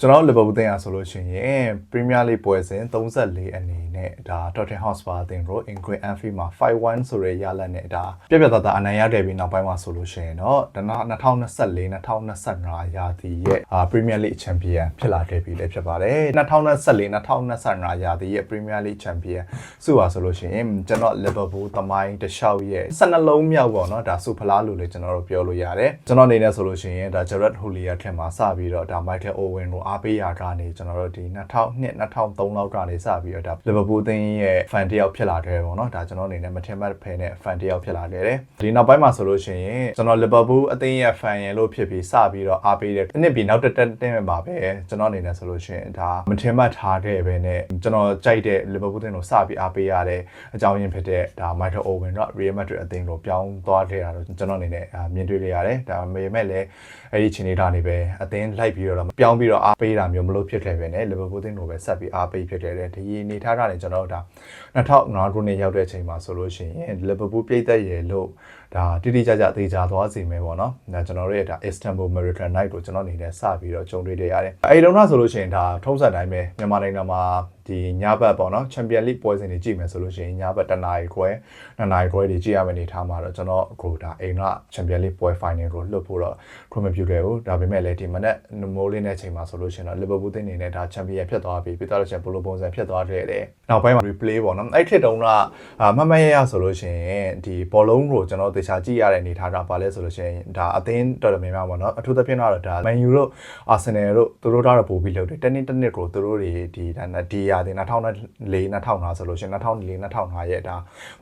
ကျွန်တော်လီဗာပူးတင်ရဆိုလို့ရှိရင်ပရီးမီးယားလိပွဲစဉ်34အနေနဲ့ဒါ Tottenham Hotspur အသင်းကို Ingrid Anfield မှာ5-1ဆိုတဲ့ရလဒ်နဲ့ဒါပြပြသားသားအနိုင်ရခဲ့ပြီးနောက်ပိုင်းမှာဆိုလို့ရှိရင်တော့ဒါ2024 2025ရာသီရဲ့အာ Premier League Champion ဖြစ်လာခဲ့ပြီလည်းဖြစ်ပါတယ်2024 2025ရာသီရဲ့ Premier League Champion စုပါဆိုလို့ရှိရင်ကျွန်တော် Liverpool သမိုင်းတစ်လျှောက်ရဲ့12လုံးမြောက်ပေါ့နော်ဒါစုဖလားလို့လည်းကျွန်တော်တို့ပြောလို့ရတယ်ကျွန်တော်အနေနဲ့ဆိုလို့ရှိရင်ဒါ Gerard Houllier ထက်မှာစပြီးတော့ဒါ Michael Owen ကိုအားပေးရာကနေကျွန်တော်တို့ဒီ2002 2003လောက်ကနေစပြီးတော့ဒါ Liverpool အသင်းရဲ့ fan တယောက်ဖြစ်လာခဲ့ပေါ့နော်ဒါကျွန်တော်အနေနဲ့မထင်မှတ်ဖဲနဲ့ fan တယောက်ဖြစ်လာခဲ့တယ်ဒီနောက်ပိုင်းမှာဆိုလို့ရှိရင်ကျွန်တော် Liverpool အသင်းရဲ့ fan ရင်လို့ဖြစ်ပြီးစပြီးတော့အားပေးတယ်တစ်နှစ်ပြီးနောက်တစ်တက်တင်းမှာပဲကျွန်တော်အနေနဲ့ဆိုလို့ရှိရင်ဒါမထင်မှတ်ထားခဲ့ပဲနဲ့ကျွန်တော်ကြိုက်တဲ့ Liverpool အသင်းကိုစပြီးအားပေးရတဲ့အကြောင်းရင်းဖြစ်တဲ့ဒါ Michael Owen တော့ Real Madrid အသင်းကိုပြောင်းသွားခဲ့တာတော့ကျွန်တော်အနေနဲ့မြင်တွေ့ခဲ့ရတယ်ဒါပေမဲ့လည်းအဲ့ဒီချိန်လေးထားနေပဲအသင်းလိုက်ပြီးတော့ပြောင်းပြီးတော့အားပေးတာမျိုးမလို့ဖြစ်ခဲ့ပဲနဲ့ Liverpool တင်းကိုပဲဆက်ပြီးအားပေးဖြစ်ခဲ့တယ်ဒီအနေထားကနေကျွန်တော်တို့ဒါ2009ခုနှစ်ရောက်တဲ့အချိန်မှာဆိုလို့ရှိရင် Liverpool ပြည်သက်ရလို့ဒါတိတိကျကျသေချာသွားစီမယ်ပေါ့နော်ဒါကျွန်တော်တို့ရဲ့ဒါ Istanbul Marathon Night ကိုကျွန်တော်အနေနဲ့စပြီးတော့ကြုံတွေ့ရရတယ်အဲဒီတုန်းကဆိုလို့ရှိရင်ဒါထုံးစံတိုင်းပဲမြန်မာနိုင်ငံမှာဒီညဘက်ပေါ့နော် Champion League ပွဲစဉ်တွေကြည့်မယ်ဆိုလို့ရှိရင်ညဘက်တနာရီခွဲနှစ်နာရီခွဲတွေကြည့်ရမယ့်အနေထားမှာတော့ကျွန်တော်ကိုဒါအိမ်က Champion League ပွဲ final ကိုလွတ်ဖို့တော့ခွင့်မပြုခဲ့ဘူးဒါပေမဲ့လည်းဒီမနေ့မိုးလင်းတဲ့အချိန်မှာဆိုလို့ရှိရင်တော့ Liverpool တင်းနေနဲ့ဒါ Champion ဖြစ်သွားပြီပြီးတော့လို့ရှိရင်ဘလိုပုံစံဖြစ်သွားခဲ့တယ်နောက်ပိုင်းမှာ replay ပေါ့နော်အဲ့ထစ်တုန်းကမမရရဆိုလို့ရှိရင်ဒီဘောလုံးကိုကျွန်တော်သေချာကြည့်ရတဲ့အနေထားကဘာလဲဆိုလို့ရှိရင်ဒါအသင်းတော်တော်များများပေါ့နော်အထူးသဖြင့်တော့ဒါ Man U တို့ Arsenal တို့သူတို့တော့ပို့ပြီးလုပ်တယ်တနည်းတစ်နှစ်ကိုသူတို့တွေဒီဒါဒီရာသီ2004 2005ဆိုလို့ရှိရင်2004 2005ရဲ့ဒါ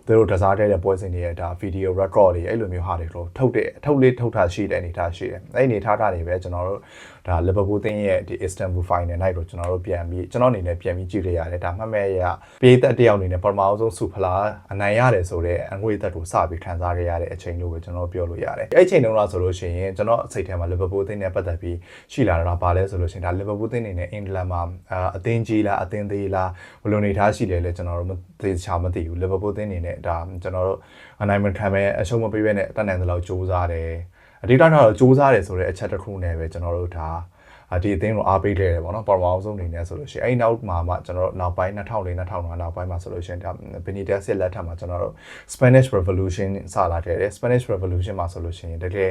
သူတို့တစားတဲ့ပွဲစဉ်တွေရဲ့ဒါ video record တွေအဲ့လိုမျိုးဟာတွေကိုထုတ်တဲ့ထုတ်လေးထုတ်ထားရှိတဲ့အနေထားရှိတယ်အဲ့အနေထားကနေပဲကျွန်တော်တို့ဒါ Liverpool တင်းရဲ့ဒီ Istanbul final night ကိုကျွန်တော်တို့ပြန်ပြီးကျွန်တော်အနေနဲ့ပြန်ပြီးကြည့်ရရတယ်ဒါမှတ်မဲ့ရပြည်သက်တယောက်အနေနဲ့ပထမဆုံးစုဖလားအနိုင်ရတယ်ဆိုတော့အငွေသက်ကိုစပြီးခံစားရရတဲ့အချိန်လို့ပဲကျွန်တော်ပြောလို့ရတယ်အဲ့ချိန်တုန်းကဆိုလို့ရှိရင်ကျွန်တော်စိတ်ထဲမှာ Liverpool တင်းနဲ့ပတ်သက်ပြီးရှိလာတာပါလဲဆိုလို့ရှိရင်ဒါ Liverpool တင်းနေနဲ့အင်္ဂလန်မှာအသင်းကြီးလားအသင်းသေးလားဘယ်လိုနေထားရှိလဲလဲကျွန်တော်တို့မသိချာမသိဘူး Liverpool တင်းနေနဲ့ဒါကျွန်တော်တို့အနိုင်မခံပဲအရှုံးမပေးဘဲနဲ့တက်နိုင်တဲ့လောက်စူးစမ်းတယ်အဓိကတော့စူးစမ်းတယ်ဆိုတဲ့အချက်တစ်ခုနဲ့ပဲကျွန်တော်တို့ဒါ ဒီအသင်းကိုအားပေးခဲ့တယ်ပေါ့နော်ပထမအောင်ဆုံးအနေနဲ့ဆိုလို့ရှိရင်အဲ့နောက်မှာမှကျွန်တော်တို့နောက်ပိုင်း2004 2005နောက်ပိုင်းမှာဆိုလို့ရှိရင်ဒါ Benitez ရဲ့လက်ထက်မှာကျွန်တော်တို့ Spanish Revolution စလာခဲ့တယ် Spanish Revolution မှာဆိုလို့ရှိရင်တကယ်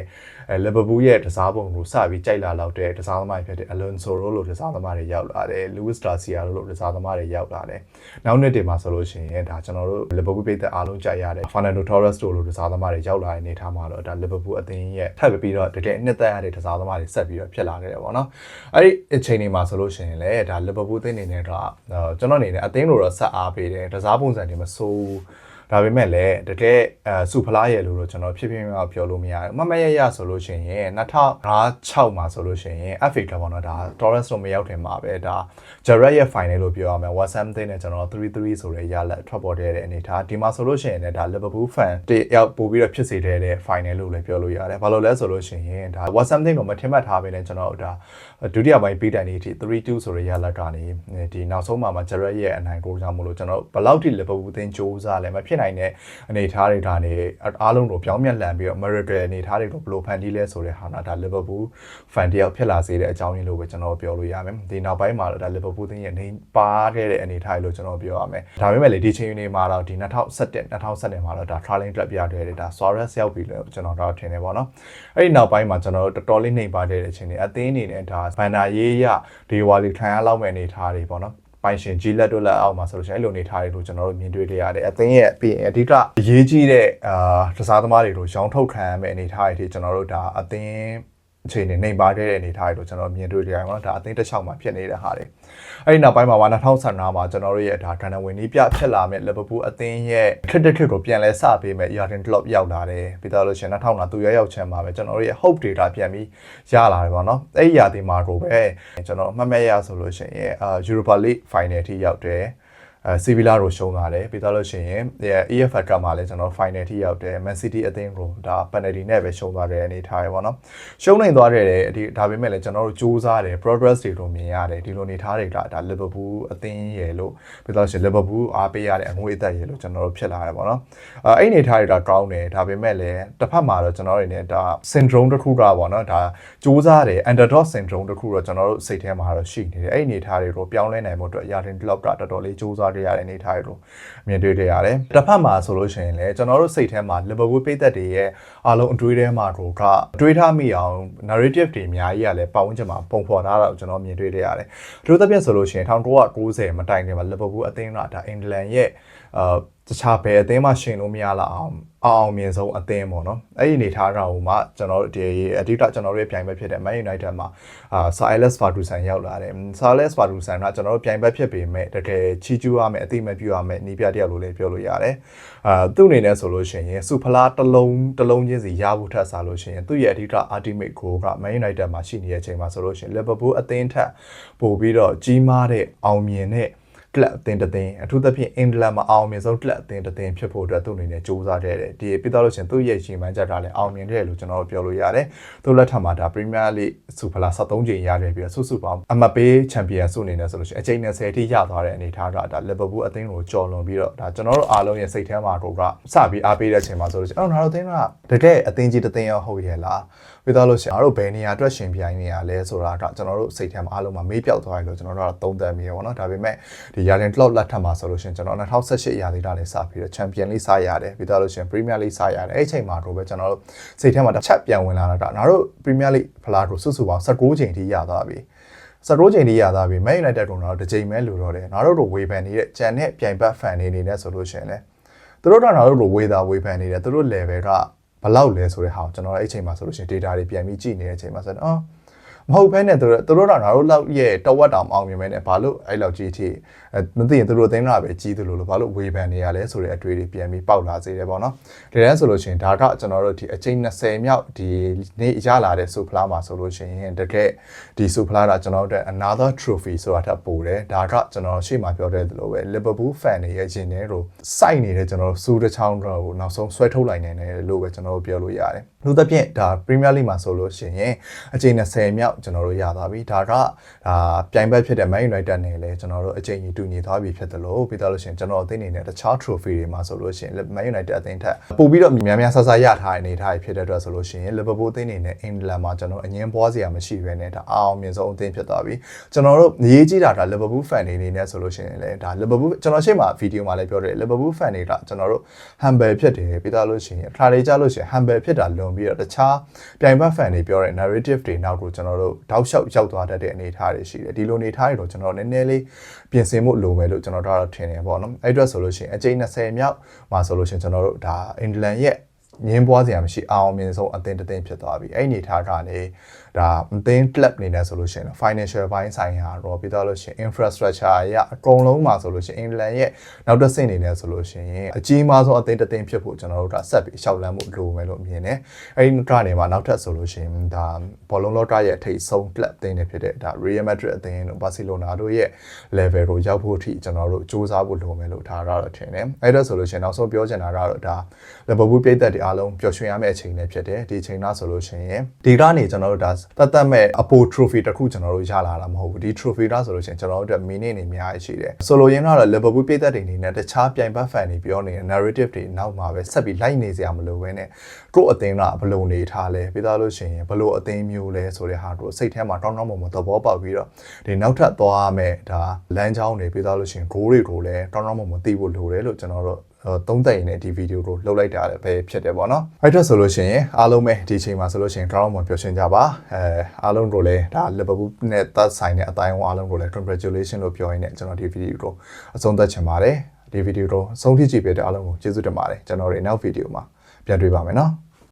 Liverpool ရဲ့တစားပုံကိုစပြီးကြိုက်လာလောက်တဲ့တစားသမားတွေဖြစ်တဲ့ Alonso တို့လိုတစားသမားတွေရောက်လာတယ် Luis Garcia တို့လိုတစားသမားတွေရောက်လာတယ်နောက်နှစ်တွေမှာဆိုလို့ရှိရင်ဒါကျွန်တော်တို့ Liverpool ပြည်သက်အားလုံးကြိုက်ရတဲ့ Fernando Torres တို့လိုတစားသမားတွေရောက်လာတဲ့အနေထားမှာတော့ဒါ Liverpool အသင်းရဲ့ထပ်ပြီးတော့တကယ်နှစ်သက်ရတဲ့တစားသမားတွေဆက်ပြီးတော့ဖြစ်လာခဲ့တယ်ပေါ့နော်အဲ့ဒီအချိန်တွေမှာဆိုလို့ရှိရင်လည်းဒါ Liverpool အသင်းအနေနဲ့တော့ကျွန်တော်အနေနဲ့အသင်းလိုတော့ဆက်အားပေးတယ်တစားပုံစံတွေမဆိုး ဒါပေမဲ့လည်းတကယ်အဲစူဖလားရယ်လို့တော့ကျွန်တော်ဖြစ်ဖြစ်မြောက်ပြောလို့မရဘူးမမရရဆိုလို့ရှိရင်2005-6မှာဆိုလို့ရှိရင် FA Cup ပေါ့နော်ဒါ Torres တို့မရောက်ခင်မှာပဲဒါ Gerrard ရဲ့ final လို့ပြောရမယ် West Ham နဲ့ကျွန်တော်3-3ဆိုတဲ့ရလက်ထွက်ပေါ်တဲ့အနေထားဒီမှာဆိုလို့ရှိရင်လည်းဒါ Liverpool fan တယောက်ပို့ပြီးတော့ဖြစ်စေတဲ့ final လို့လည်းပြောလို့ရတယ်ဘာလို့လဲဆိုလို့ရှိရင်ဒါ West Ham ကိုမထင်မှတ်ထားဘဲနဲ့ကျွန်တော်ဒါဒုတိယပိုင်းပြီးတိုင်နေထိ3-2ဆိုတဲ့ရလက်ကနေဒီနောက်ဆုံးမှာမှာ Gerrard ရဲ့အနိုင်ကိုကြောင့်မလို့ကျွန်တော်ဘယ်လောက်ထိ Liverpool သင်းစူးစမ်းလဲမဖြစ်နိုင်တဲ့အနေအထားတွေဒါနေအားလုံးကိုပြောင်းပြန်လှန်ပြီးတော့ Miracle အနေအထားတွေကိုဘယ်လိုဖန်တီးလဲဆိုတဲ့ဟာတော့ဒါ Liverpool fan တယောက်ဖြစ်လာစေတဲ့အကြောင်းရင်းလို့ပဲကျွန်တော်ပြောလို့ရမယ်ဒီနောက်ပိုင်းမှာတော့ဒါ Liverpool သင်းရဲ့နေပါခဲ့တဲ့အနေအထားလို့ကျွန်တော်ပြောရမယ်ဒါပေမဲ့လေဒီချိန်နေမှာတော့ဒီ2017 2017မှာတော့ဒါ Trailing Club ပြခဲ့တဲ့ဒါ Suarez ရောက်ပြီလို့ကျွန်တော်တော့ထင်တယ်ပေါ့နော်အဲ့ဒီနောက်ပိုင်းမှာကျွန်တော်တို့တော်တော်လေးနှိမ်ပါခဲ့တဲ့အချိန်တွေအသင်းအနေနဲ့ဒါဘန်နာရေးရဒီဝါလီခံရလောက်မဲ့အနေအထားတွေပေါ့နော် ပိုင်ရှင်ကြီးလက်တို့လက်အောက်မှာဆိုလို့ရှိရင်အဲ့လိုနေထားတွေကိုကျွန်တော်တို့မြင်တွေ့ကြရတယ်အသင်းရဲ့ပြီးရင်အဓိကအရေးကြီးတဲ့အာတစားသမားတွေကိုရောင်းထုတ်ခံရမယ့်အနေထားတွေကျွန်တော်တို့ဒါအသင်း အခြေအနေနေပါခဲ့တဲ့အနေထားတွေလို့ကျွန်တော်မြင်တွေ့ကြရတယ်ပေါ့နော်ဒါအသင်းတစ်ချောင်းမှာဖြစ်နေတဲ့ဟာတွေအဲ့ဒီနောက်ပိုင်းမှာ2015မှာကျွန်တော်တို့ရဲ့ဒါဒန်နဝင်နီးပြဖြစ်လာမဲ့လီဗာပူးအသင်းရဲ့ခရစ်တစ်ခစ်ကိုပြန်လဲစပေးမဲ့ Jurgen Klopp ရောက်လာတယ်ပြီးတော့လို့ရှိရင်2000သူရောက်ရောက်ချမ်းမှာပဲကျွန်တော်တို့ရဲ့ hope data ပြန်ပြီးရလာတယ်ပေါ့နော်အဲ့ဒီရာသီမှာကိုပဲကျွန်တော်မှတ်မဲ့ရဆိုလို့ရှိရင်အာ Europa League final ထိရောက်တယ် အဲစီဗီလာကိုရှုံးသွားတယ်ပြီးတော့လို့ရှိရင် EFL Cup မှာလည်းကျွန်တော် final ထိရောက်တယ် Man City အသင်းကိုဒါ penalty နဲ့ပဲရှုံးသွားတဲ့အနေထားရယ်ပေါ့နော်ရှုံးနိုင်သွားတယ်ဒီဒါပေမဲ့လည်းကျွန်တော်တို့စူးစမ်းတယ် progress တွေကိုမြင်ရတယ်ဒီလိုအနေထားတွေကဒါ Liverpool အသင်းရယ်လို့ပြီးတော့ရှင် Liverpool အားပေးရတဲ့အငွေအသက်ရယ်လို့ကျွန်တော်တို့ဖြစ်လာတယ်ပေါ့နော်အဲအဲ့အနေထားတွေကကောင်းတယ်ဒါပေမဲ့လည်းတစ်ဖက်မှာတော့ကျွန်တော်တို့နေဒါ syndrome တစ်ခုကပေါ့နော်ဒါစူးစမ်းတယ် underdog syndrome တစ်ခုတော့ကျွန်တော်တို့စိတ်ထဲမှာတော့ရှိနေတယ်အဲ့အနေထားတွေကိုပြောင်းလဲနိုင်ဖို့အတွက် Yarden Klopp ကတော်တော်လေးစူးစမ်းရတဲ့အနေထားတွေကိုမြင်တွေ့ကြရတယ်တစ်ဖက်မှာဆိုလို့ရှိရင်လည်းကျွန်တော်တို့စိတ်ထဲမှာ Liverpool ပိတ်သက်တွေရဲ့အားလုံးအတွေးထဲမှာကိုကအတွေးထားမိအောင် narrative တွေအများကြီးကလည်းပတ်ဝန်းကျင်မှာပုံဖော်ထားတာကိုကျွန်တော်မြင်တွေ့ကြရတယ်။တို့သဖြင့်ဆိုလို့ရှိရင်1990မတိုင်ခင်မှာ Liverpool အသင်းကဒါအင်္ဂလန်ရဲ့အာ တခြားဘယ်အသင်းမှရှင်လို့မရလောက်အောင်အောင်အောင်မြင်ဆုံးအသင်းပေါ့နော်အဲ့ဒီအနေထားကဟိုမှကျွန်တော်တို့ဒီအဓိကကျွန်တော်တို့ရဲ့ပြိုင်ဘက်ဖြစ်တဲ့ Man United မှာအာ Sir Alex Ferguson ရောက်လာတယ် Sir Alex Ferguson ကကျွန်တော်တို့ပြိုင်ဘက်ဖြစ်ပေမဲ့တကယ်ချီးကျူးရမယ်အသိမဲ့ပြုရမယ်နီးပြတယောက်လိုလည်းပြောလို့ရတယ်အာသူ့အနေနဲ့ဆိုလို့ရှိရင်စူဖလားတစ်လုံးတစ်လုံးချင်းစီရဖို့ထက်စားလို့ရှိရင်သူ့ရဲ့အဓိက ultimate goal က Man United မှာရှိနေတဲ့အချိန်မှာဆိုလို့ရှိရင် Liverpool အသင်းထက်ပို့ပြီးတော့ကြီးမားတဲ့အောင်မြင်တဲ့ ကလပ်အသင်းတစ်သင်းအထူးသဖြင့်အင်္ဂလန်မှာအောင်မြင်ဆုံးကလပ်အသင်းတစ်သင်းဖြစ်ဖို့အတွက်သူ့အနေနဲ့စူးစမ်းခဲ့တယ်ဒီပြီးတော့လို့ရှိရင်သူ့ရဲ့ရှင်မှန်းချက်တာလည်းအောင်မြင်တယ်လို့ကျွန်တော်တို့ပြောလို့ရတယ်သူ့လက်ထက်မှာဒါ Premier League စူဖလာ73ချိန်ရတယ်ပြီးတော့စုစုပေါင်းအမပေးချန်ပီယံဆုအနေနဲ့ဆိုလို့ရှိရင်အချိန်20ထိရသွားတဲ့အနေအထားကဒါ Liverpool အသင်းကိုကြော်လွန်ပြီးတော့ဒါကျွန်တော်တို့အားလုံးရဲ့စိတ်ထဲမှာကိုကစပြီးအားပေးတဲ့အချိန်မှာဆိုလို့ရှိရင်အော်ငါတို့အသင်းကတကယ်အသင်းကြီးတစ်သင်းရောဟုတ်ရဲ့လား ပြီးတော့လို့ရှိရင်ငါတို့ဘယ်နေရာအတွက်ရှင်ပြိုင်နေရလဲဆိုတာကကျွန်တော်တို့စိတ်ထဲမှာအားလုံးမှာမေးပြောက်သွားတယ်လို့ကျွန်တော်တို့ကသုံးသပ်မိရပါတော့ဒါပေမဲ့ဒီ Jurgen Klopp လက်ထက်မှာဆိုလို့ရှိရင်ကျွန်တော်2018ရာသီကလည်းစပြီးတော့ Champion League စရတယ်ပြီးတော့လို့ရှိရင် Premier League စရတယ်အဲ့အချိန်မှာတော့ပဲကျွန်တော်တို့စိတ်ထဲမှာတစ်ချက်ပြန်ဝင်လာတာငါတို့ Premier League ဖလားကိုစုစုပေါင်း16ချိန်ထိရသွားပြီစရိုးချိန်လေးရသားပြီ Man United ကတော့တစ်ချိန်ပဲလိုတော့တယ်ငါတို့တို့ဝေဖန်နေတဲ့ကြံတဲ့ပြိုင်ဘက်ဖန်နေနေနဲ့ဆိုလို့ရှိရင်လေသူတို့တော့ငါတို့တို့ဝေသာဝေဖန်နေတယ်သူတို့ level က ဘလောက်လဲဆိုတဲ့ဟာကိုကျွန်တော်အဲ့အချိန်မှာဆိုလို့ရှိရင် data တွေပြန်ပြီးကြည့်နေတဲ့အချိန်မှာဆိုတော့အော် မဟုတ်ဘဲနဲ့သူတို့သူတို့တော့ငါတို့လောက်ရဲ့တဝက်တောင်အောင်မြင်မဲနဲ့ဘာလို့အဲ့လောက်ကြီးထိအဲမသိရင်သူတို့အသိန်းလာပဲကြီးသလိုလို့ဘာလို့ဝေဖန်နေရလဲဆိုတဲ့အတွေ့တွေပြန်ပြီးပေါက်လာစေတယ်ပေါ့နော်ဒါတန်းဆိုလို့ရှိရင်ဒါကကျွန်တော်တို့ဒီအချိန်20မြောက်ဒီနေ့ရလာတဲ့ဆူဖလားမှာဆိုလို့ရှိရင်တကယ်ဒီဆူဖလားကကျွန်တော်တို့ another trophy ဆိုတာထပ်ပို့တယ်ဒါကကျွန်တော်ရှေ့မှာပြောတဲ့လိုပဲ Liverpool fan တွေရဲ့ရှင်တွေတို့စိုက်နေတဲ့ကျွန်တော်တို့စူးတစ်ချောင်းတော့ကိုနောက်ဆုံးဆွဲထုတ်လိုက်နိုင်တယ်လို့ပဲကျွန်တော်တို့ပြောလို့ရတယ်လူသဖြင့်ဒါ Premier League မှာဆိုလို့ရှိရင်အချိန်20မြောက်ကျွန်တော်တို့ရသွားပြီဒါကဒါပြိုင်ဘက်ဖြစ်တဲ့ Man United နဲ့လည်းကျွန်တော်တို့အချိန်ကြီးတူညီသွားပြီဖြစ်တယ်လို့ပြီးတော့လို့ရှိရင်ကျွန်တော်အသင်းအနေနဲ့တခြား trophy တွေမှာဆိုလို့ရှိရင် Man United အသင်းထက်ပို့ပြီးတော့များများဆဆရထားတဲ့အနေအထားဖြစ်တဲ့အတွက်ဆိုလို့ရှိရင် Liverpool အသင်းအနေနဲ့အင်္ဂလန်မှာကျွန်တော်အငင်းပွားစရာမရှိဘဲနဲ့ဒါအောင်မြင်ဆုံးအသင်းဖြစ်သွားပြီကျွန်တော်တို့ရေးကြည့်တာဒါ Liverpool fan တွေအနေနဲ့ဆိုလို့ရှိရင်လည်းဒါ Liverpool ကျွန်တော်ရှေ့မှာဗီဒီယိုမှာလည်းပြောတယ် Liverpool fan တွေကကျွန်တော်တို့ humble ဖြစ်တယ်ပြီးတော့လို့ရှိရင်ခါလေးကြလို့ရှိရင် humble ဖြစ်တာလွန်ပြီးတော့တခြားပြိုင်ဘက် fan တွေပြောတဲ့ narrative တွေနောက်ကိုကျွန်တော်တို့တောက်လျှောက်ရောက်သွားတတ်တဲ့အနေအထားတွေရှိတယ်ဒီလိုအနေအထားတွေတော့ကျွန်တော်နည်းနည်းလေးပြင်ဆင်မှုလိုမယ်လို့ကျွန်တော်တို့ကတော့ထင်တယ်ပေါ့နော်အဲ့အတွက်ဆိုလို့ရှိရင်အကြိမ်20မြောက်မှာဆိုလို့ရှိရင်ကျွန်တော်တို့ဒါအင်္ဂလန်ရဲ့ငင်းပွားစရာမရှိအောင်မြင်ဆုံးအသင်းတစ်သင်းဖြစ်သွားပြီအဲ့အနေထားကနေ ဒါအသင်း club အနေနဲ့ဆိုလို့ရှိရင် financial ဘိုင်းဆိုင်ရာတော့ပြီးတော့လို့ရှိရင် infrastructure အရအကုန်လုံးမှာဆိုလို့ရှိရင်အင်္ဂလန်ရဲ့နောက်တစ်ဆင့်အနေနဲ့ဆိုလို့ရှိရင်အကြီးမားဆုံးအသင်းတစ်သင်းဖြစ်ဖို့ကျွန်တော်တို့ကဆက်ပြီးရှောက်လန်းမှုလိုမယ်လို့မြင်တယ်အဲ့ဒီကနေမှာနောက်ထပ်ဆိုလို့ရှိရင်ဒါဘောလုံးလောကရဲ့အထိတ်ဆုံး club အသင်းတွေဖြစ်တဲ့ဒါ Real Madrid အသင်းတို့ Barcelona တို့ရဲ့ level ကိုရောက်ဖို့အထိကျွန်တော်တို့စူးစမ်းဖို့လိုမယ်လို့ထားရတော့ထင်တယ်အဲ့ဒါဆိုလို့ရှိရင်နောက်ဆုံးပြောချင်တာကတော့ဒါ Liverpool ပြည်သက်တွေအားလုံးပျော်ရွှင်ရမယ့်အချိန်လည်းဖြစ်တယ်ဒီအချိန်သားဆိုလို့ရှိရင်ဒီကနေကျွန်တော်တို့ဒါတတ်တတ်မဲ့အပို trophy တစ်ခုကျွန်တော်တို့ရလာတာမဟုတ်ဘူးဒီ trophy ဒါဆိုလို့ရှိရင်ကျွန်တော်တို့အတွက် meaning တွေအများကြီးရှိတယ်ဆိုလိုရင်းကတော့ Liverpool ပြည်သက်တွေအနေနဲ့တခြားပြိုင်ဘက် fan တွေပြောနေတဲ့ narrative တွေနောက်မှာပဲဆက်ပြီးလိုက်နေစရာမလိုဘဲနဲ့ကိုယ့်အသင်းကဘယ်လိုနေထားလဲပြီးသားလို့ရှိရင်ဘယ်လိုအသင်းမျိုးလဲဆိုတဲ့ဟာကိုစိတ်ထဲမှာတောင်းတောင်းမုံမသဘောပေါက်ပြီးတော့ဒီနောက်ထပ်သွားရမယ်ဒါလမ်းကြောင်းတွေပြီးသားလို့ရှိရင် goal တွေကိုလည်းတောင်းတောင်းမုံမသိဖို့လိုတယ်လို့ကျွန်တော်တို့ သုံးသက်ရင်လည်းဒီဗီဒီယိုကိုလှုပ်လိုက်တာလည်းပဲဖြစ်တယ်ပေါ့နော်အဲ့တော့ဆိုလို့ရှိရင်အားလုံးပဲဒီချိန်မှာဆိုလို့ရှိရင် ground မှာပျော်ရွှင်ကြပါအဲအားလုံးတို့လည်းဒါ Liverpool နဲ့သက်ဆိုင်တဲ့အတိုင်းအားလုံးကိုလည်း congratulation လို့ပြောရင်းနဲ့ကျွန်တော်ဒီဗီဒီယိုကိုအဆုံးသတ်ချင်ပါတယ်ဒီဗီဒီယိုကိုအဆုံးထိကြည့်ပေးတဲ့အားလုံးကိုကျေးဇူးတင်ပါတယ်ကျွန်တော်တို့နောက်ဗီဒီယိုမှာပြန်တွေ့ပါမယ်နော်